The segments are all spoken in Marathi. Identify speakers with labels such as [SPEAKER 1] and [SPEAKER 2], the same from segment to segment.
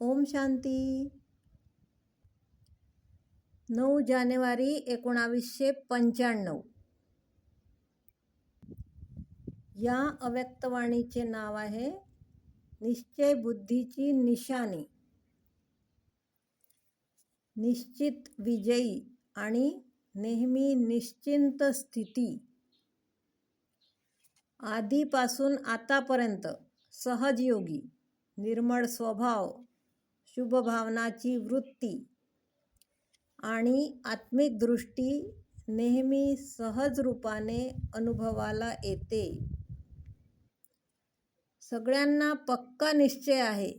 [SPEAKER 1] ओम शांती. नऊ जानेवारी एकोणावीसशे पंच्याण्णव. या अव्यक्तवाणीचे नाव आहे निश्चय बुद्धीची निशाणी. निश्चित विजयी आणि नेहमी निश्चिंत स्थिती. आधीपासून आतापर्यंत सहजयोगी निर्मळ स्वभाव. शुभभावनाची वृत्ती आणि आत्मिक दृष्टी नेहमी सहज रूपाने अनुभवाला येते. सगळ्यांना पक्का निश्चय आहे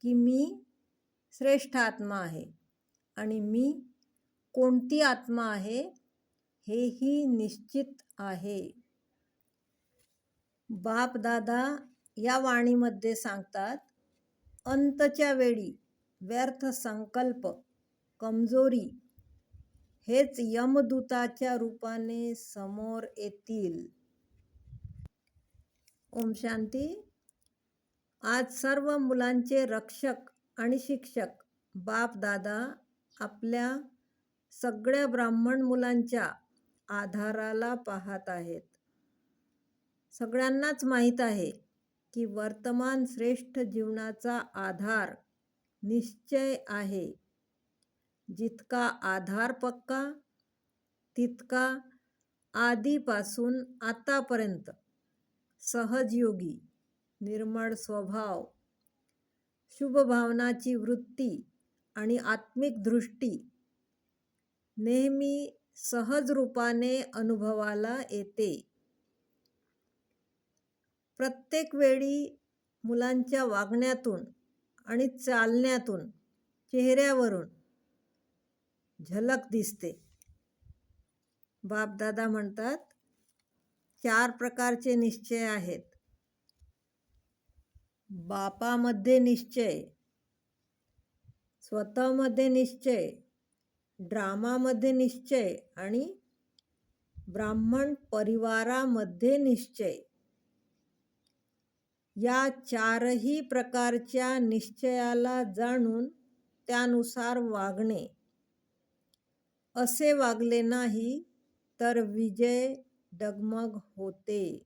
[SPEAKER 1] की मी श्रेष्ठ आत्मा आहे आणि मी कोणती आत्मा आहे हेही निश्चित आहे. बाप दादा या वाणीमध्ये सांगतात अंतच्या वेळी व्यर्थ संकल्प कमजोरी हेच यमदूताच्या रूपाने समोर येतील. ओम शांती. आज सर्व मुलांचे रक्षक आणि शिक्षक बाप दादा आपल्या सगळ्या ब्राह्मण मुलांच्या आधाराला पाहत आहेत. सगळ्यांनाच माहीत आहे की वर्तमान श्रेष्ठ जीवनाचा आधार निश्चय आहे. जितका आधार पक्का तितका आधीपासून आतापर्यंत सहजयोगी निर्मळ स्वभाव शुभभावनाची वृत्ती आणि आत्मिक दृष्टी नेहमी सहज रूपाने अनुभवाला येते. प्रत्येक वेळी मुलांच्या वागण्यातून आणि चालण्यातून चेहऱ्यावरून झलक दिसते. बापदादा म्हणतात चार प्रकारचे निश्चय आहेत. बापामध्ये निश्चय स्वतःमध्ये निश्चय ड्रामामध्ये निश्चय आणि ब्राह्मण परिवारामध्ये निश्चय. या चारही प्रकारच्या निश्चयाला जाणून त्यानुसार वागणे. असे वागले नाही तर विजय डगमग होते.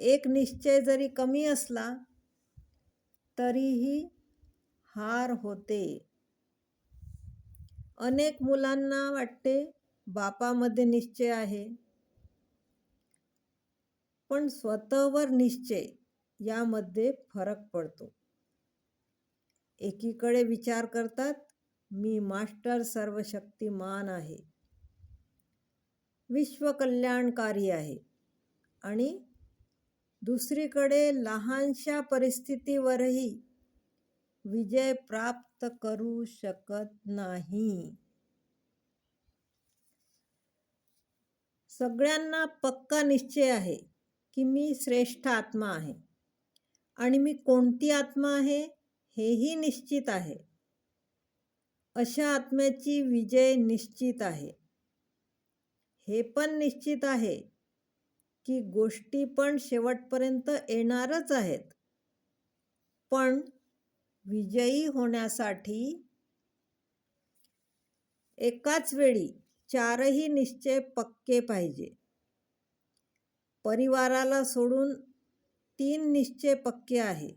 [SPEAKER 1] एक निश्चय जरी कमी असला तरीही हार होते. अनेक मुलांना वाटते बापामध्ये निश्चय आहे. पण स्वतःवर निश्चय यामध्ये फरक पडतो. एकीकडे विचार करतात मी मास्टर सर्वशक्तिमान आहे. विश्वकल्याणकारी आहे. आणि दुसरीकडे लहानशा परिस्थितीवरही विजय प्राप्त करू शकत नाही. सगळ्यांना पक्का निश्चय आहे. की मी श्रेष्ठ आत्मा आहे. आणि मी कोणती आत्मा आहे हेही निश्चित आहे. अशा आत्म्याची विजय निश्चित आहे. हे पण निश्चित आहे की गोष्टी पण शेवटपर्यंत येणारच आहेत. पण विजयी होण्यासाठी एकाच वेळी चारही निश्चय पक्के पाहिजे. परिवाराला सोडून तीन निश्चय पक्के आहे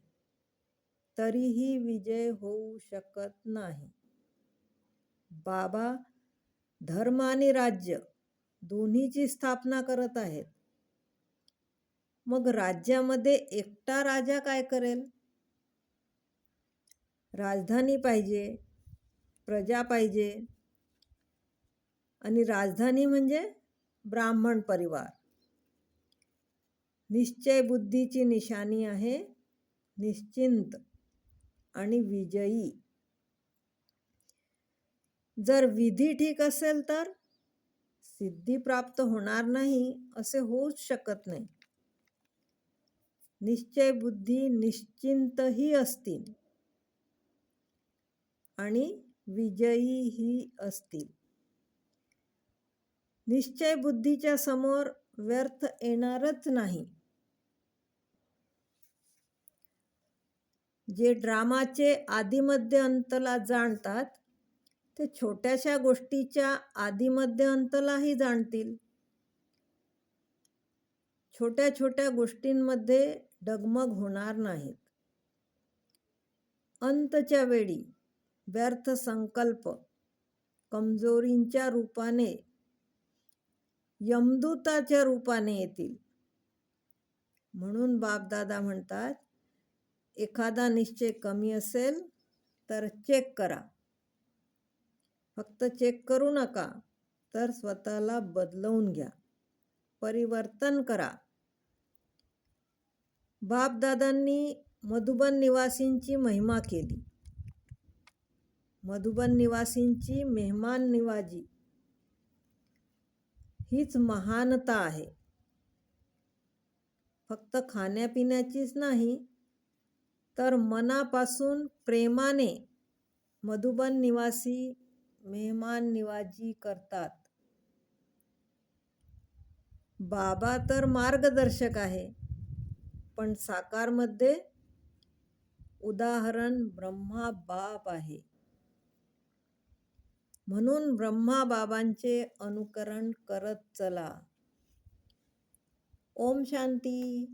[SPEAKER 1] तरीही विजय होऊ शकत नाही. बाबा धर्म आणि राज्य दोन्हीची स्थापना करत आहेत. मग राज्यामध्ये एकटा राजा काय करेल? राजधानी पाहिजे प्रजा पाहिजे आणि राजधानी म्हणजे ब्राह्मण परिवार. निश्चय बुद्धीची निशाणी आहे निश्चिंत आणि विजयी. जर विधी ठीक असेल तर सिद्धी प्राप्त होणार नाही असे होऊच शकत नाही. निश्चय बुद्धी निश्चिंतही असतील आणि विजयीही असतील. निश्चय बुद्धीच्या समोर व्यर्थ येणारच नाही. जे ड्रामाचे आदिमध्य अंतला जाणतात ते छोट्याशा गोष्टीच्या आदिमध्य अंतलाही जाणतील. छोट्या छोट्या गोष्टींमध्ये डगमग होणार नाहीत. अंतच्या वेळी व्यर्थ संकल्प कमजोरींच्या रूपाने यमदूताच्या रूपाने येतील. म्हणून बापदादा म्हणतात एखादा निश्चय कमी असेल तर चेक करा. फक्त चेक करू नका तर स्वतःला बदलवून घ्या. परिवर्तन करा. बापदादांनी मधुबन निवासींची महिमा केली. मधुबन निवासींची मेहमान निवाजी. हीच महानता आहे. फक्त खाण्यापिण्याचीच नाही तर मनापासून प्रेमाने मधुबन निवासी मेहमान निवाजी करतात. बाबा तर मार्गदर्शक आहे पण साकारमध्ये उदाहरण ब्रह्मा बाप आहे. म्हणून ब्रह्मा बाबांचे अनुकरण करत चला. ओम शांती.